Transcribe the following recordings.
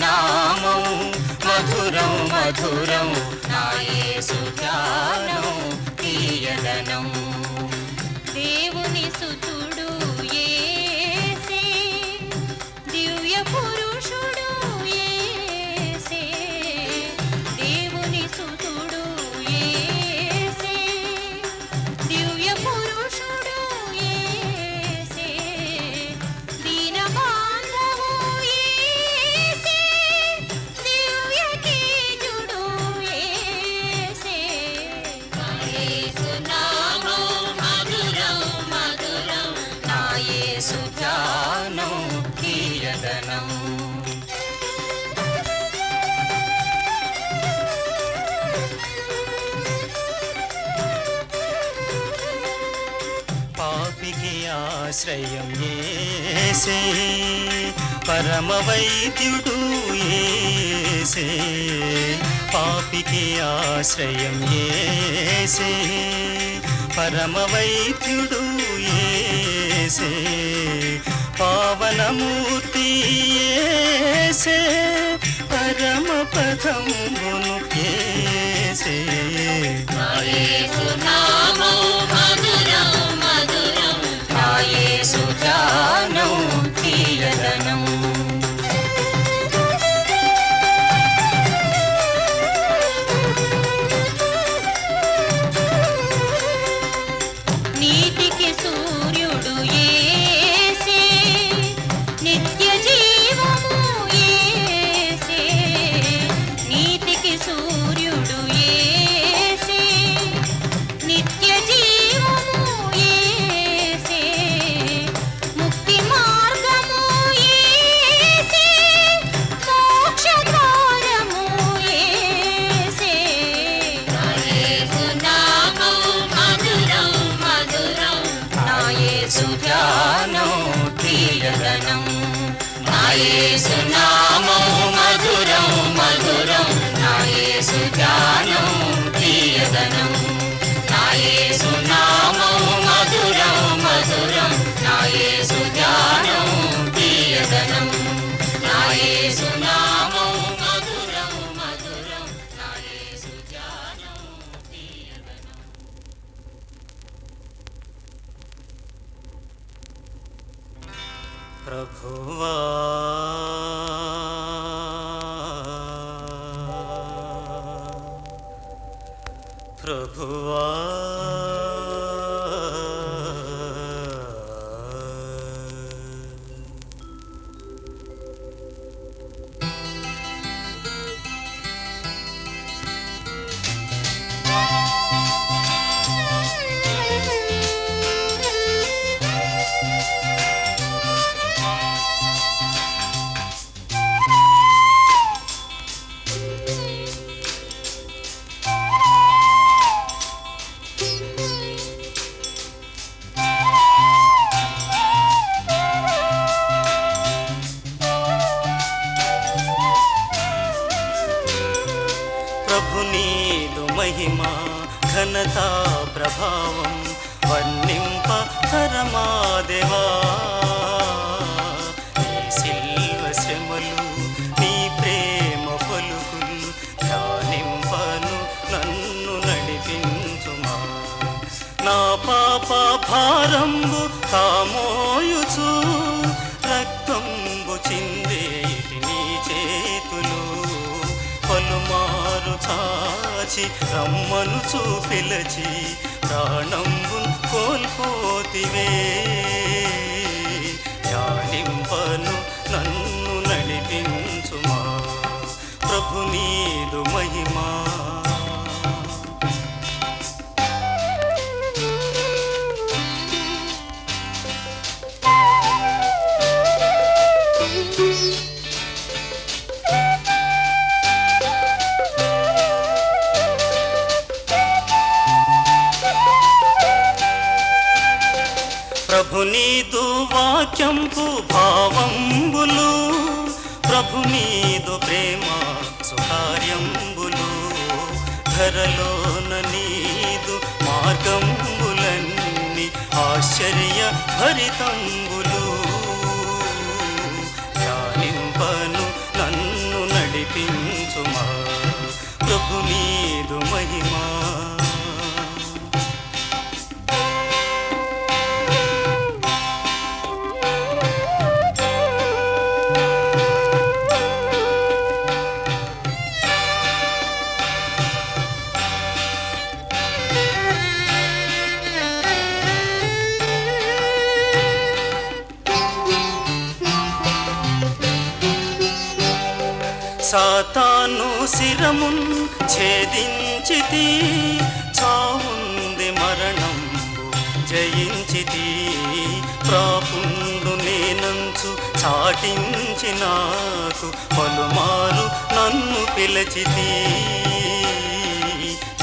నామం. మధురం మధురం నాయసు ధ్యానం తీయదనం ఆశ్రయం ఏసే పరమ వైద్యుడు ఏసే పాపికి ఆశ్రయం ఏసే పరమ వైద్యుడు ఏసే పావనమూర్తి ఏసే పరమ పదమును తీయదనం నా నామం మధురం మధురం. నా యేసు ప్రభువా ప్రభు నీదు మహిమ ఘనత ప్రభావం వర్ణింప తరమా దేవా. నీ శిల్వ శ్రమలు నీ ప్రేమ పలుకులు ధ్యానింపను నన్ను నడిపించుమా. నా పాప భారంబు తామోయుచు చాచి రమ్మను చూపిలచి ప్రాణంబు కోల్పోతివే. వాక్యంపు భావంబులు ప్రభు నీదు ప్రేమ సుకార్యంబులు. ధరలోన నీదు మార్గంబులన్నీ ఆశ్చర్య భరితంబులు సాతాను శిరమున్ ఛేదించితి చావుంది మరణం జయించితి. ప్రాపుండు నేనంచు చాటించి నాకు పలుమారు నన్ను పిలచితి.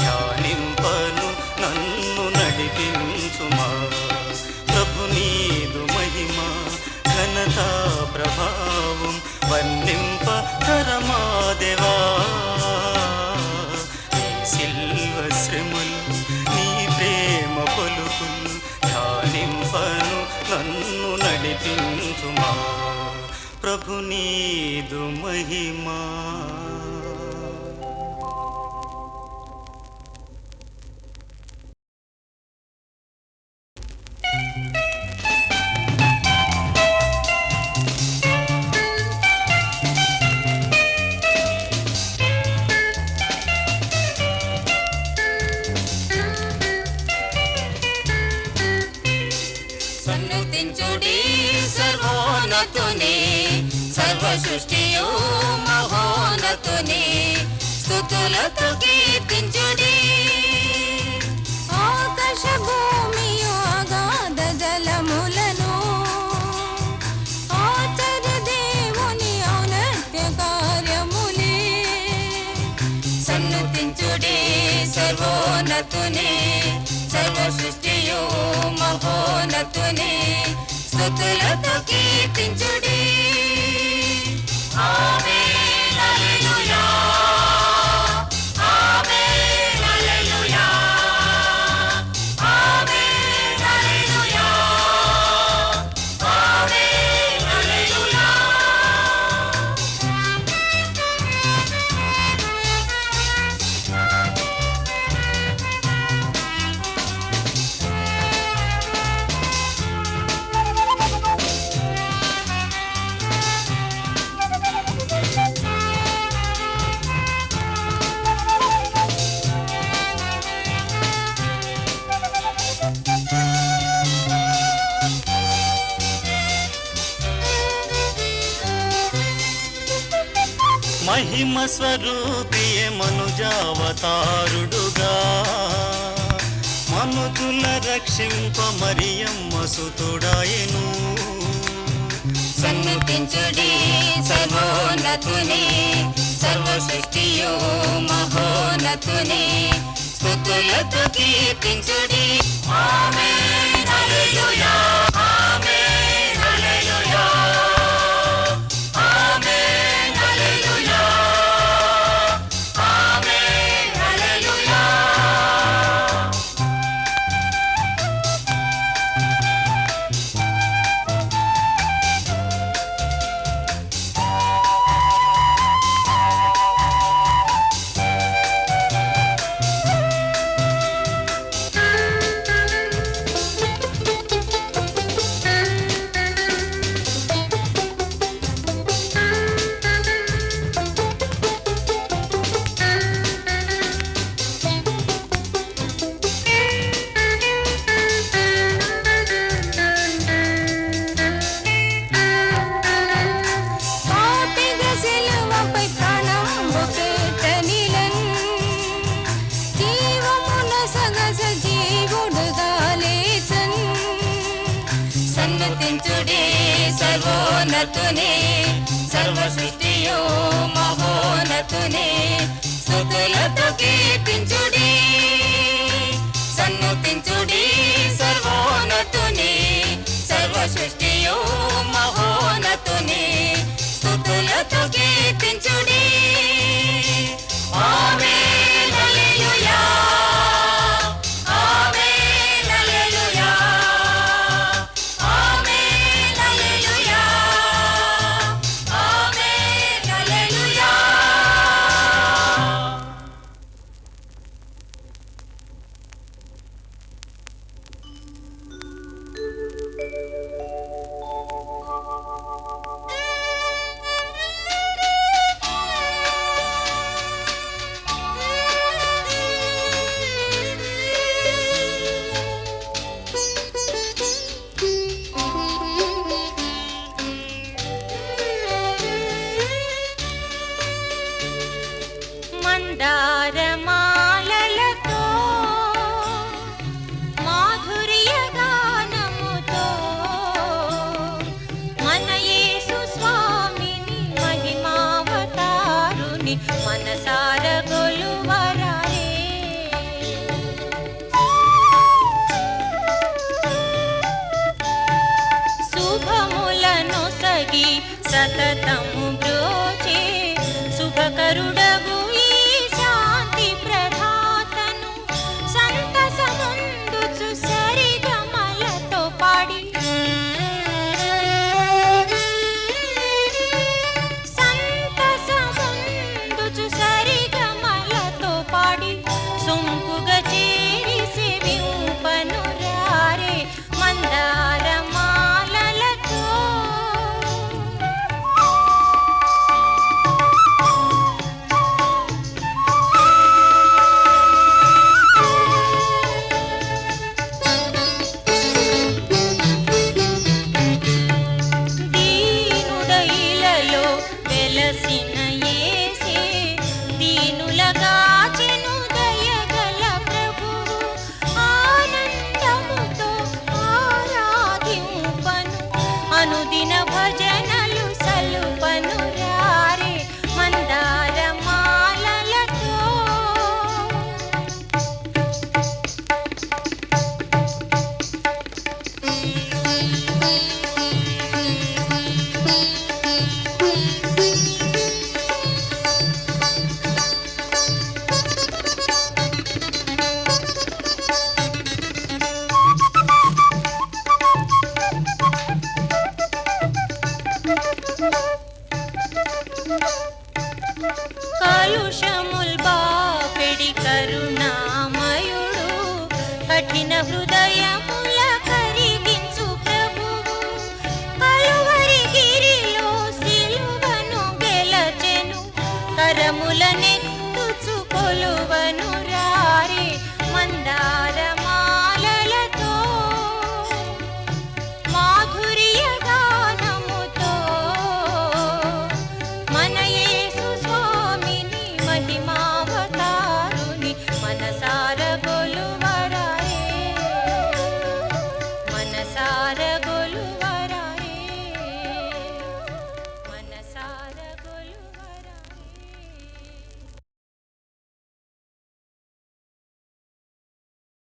ధ్యానింపను నన్ను నడిపించుమా. ప్రభు నీదు మహిమ ఘనత ప్రభావం వర్ణింప తరమాదేవా శిల్వ సిల్వ శ్రమలు నీ ప్రేమ పలుకులు ధ్యానింపను నన్ను నడిపించుమా. ప్రభు నీదు మహిమా. సన్నతించుడి సర్వోన్నతుని సర్వ సృష్టియు మహోన్నతుని స్థుతులతో కీర్తించుడి. ఆకాశ భూమి అగాధ జలములను ఆచర్య దేవుని ఔనత్య కార్యములే. సన్నతించుడి సర్వోన్నతుని సర్వ స్తుతులతో కీర్తించుడి మహిమ స్వరూపియ మనుజావతారుడుగా. మనుజుల రక్షింప మరియమ్మ సుతుడాయను. సన్నతించుడి సర్వోన్నతుని సర్వ సృష్టియు మహోన్నతుని స్థుతులతో కీర్తించుడి. ఆమేన్. హల్లెలూయా. సర్వోన్నతునే సర్వ సృష్టియో మహోన్నతునే స్తుతులతో కీర్తించుడి సన్నతించుడి సర్వోన్నతునే సర్వ సృష్టియో మహోన్నతునే స్తుతులతో కీర్తించుడి. కలుషముల్ బాపెడి కరుణామయుడు కఠిన హృదయ